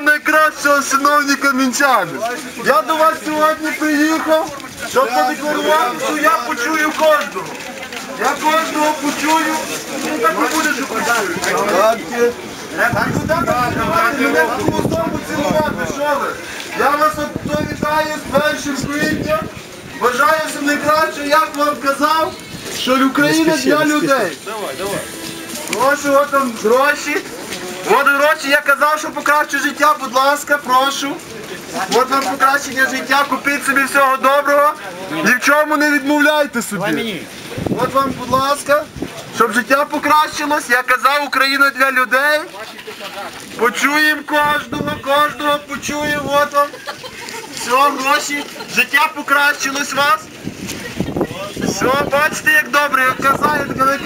Всього найкращого, шановні камінчани. Я до вас сьогодні приїхав, щоб подекларувати, що я почую кожного. Я кожного почую, ну так не буде, що почую. Так, так куди ви мене в особу цілувати, що ви? Я вас от то вітаю з першим квітня. Бажаю всім найкраще, як вам казав, що Україна для людей. Давай, давай. Прошу, от там гроші. От гроші, я казав, що покращу життя, будь ласка, прошу. От вам покращення життя, купіть собі всього доброго. Ні в чому не відмовляйте собі. От вам, будь ласка, щоб життя покращилось, я казав, Україна для людей. Почуємо кожного, кожного почуємо, от вам. Все, гроші, життя покращилось у вас. Все, бачите, як добре, як казаю, так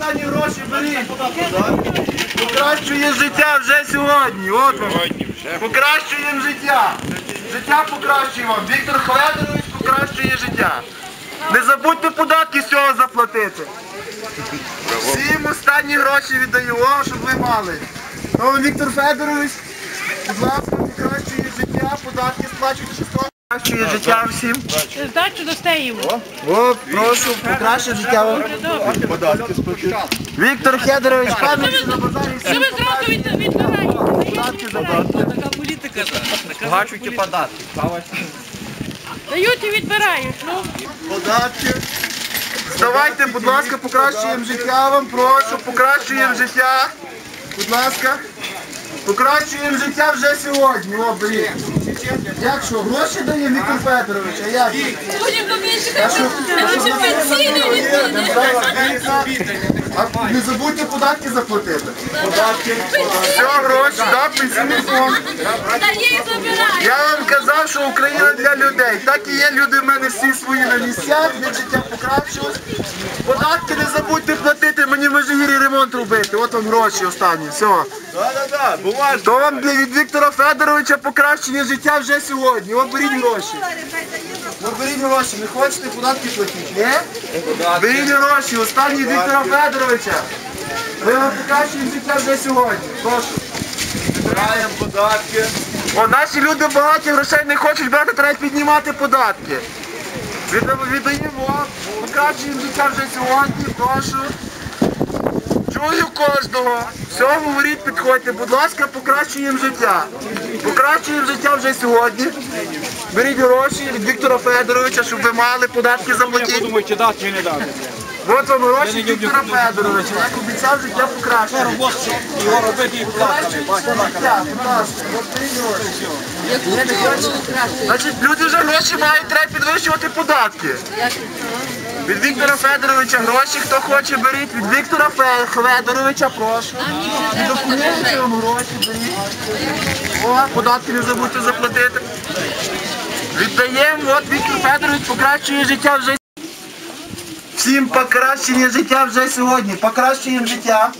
останні гроші, беріть. Покращує життя вже сьогодні. От вам. Покращуємо життя. Життя покращує вам. Віктор Федорович покращує життя. Не забудьте податки з цього заплатити. Всім останні гроші віддаю, о, щоб ви мали. Ну, Віктор Федорович, будь ласка, покращує життя, податки сплачуйте 600. Покращує життя всім. Здачу йому. О, прошу, покраще життя вам. Віктор Федорович, пам'ятайте на базарі Що ви зразу від, податки. Така політика. Сплачуйте податки. Дають і відбирають. Ну, Податки. Давайте, будь ласка, покращуємо життя вам, прошу, покращуємо життя. Будь ласка. Покращуємо життя вже сьогодні. О, беріть. Як що, гроші дає Віктор Федорович? А як? потім побільше? Лише пенсійний А не забудьте податки заплатити. Податки. Все, гроші, да, пенсійний фонд. Я вам казав, що Україна для людей. Так і є люди в мене всі свої на місцях, для життя покращилось. Податки не забудьте платити, мені в Межигір'ї ремонт робити. От вам гроші останні. Все. Да-да-да. То вам для- від Віктора Федоровича покращення життя вже сьогодні. От беріть гроші. От беріть гроші, не хочете податки платити, ні? Беріть гроші, останні від Віктора Федоровича. Ми вам покращуємо життя вже сьогодні. Прошу. Збираємо податки. О, наші люди багаті грошей не хочуть брати, треба піднімати податки. Віддаємо, віддаємо, покращуємо життя вже сьогодні, прошу. Чую кожного. Все, говоріть, підходьте, будь ласка, покращуємо життя. Покращуємо життя вже сьогодні. Беріть гроші від Віктора Федоровича, щоб ви мали податки заплатити. Думаєте, дати чи не дати? От вам гроші від Віктора Федоровича. Як обіцяв, життя покращує. Його робити і платити. Життя, будь ласка, от беріть гроші. Значить, люди вже гроші мають, треба підвищувати податки. Від Віктора Федоровича гроші, хто хоче, беріть. Від Віктора Федоровича, прошу. Документи вам гроші беріть. О, податки не забудьте заплатити. Віддаємо, от Віктор Федорович покращує життя вже. Всім покращення життя вже сьогодні. Покращуємо життя.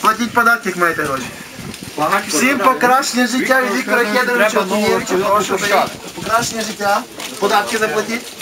Платіть податки, як маєте гроші. Всім покращення життя від Віктора Федоровича. Прошу, беріть. Покращення життя. Податки заплатіть.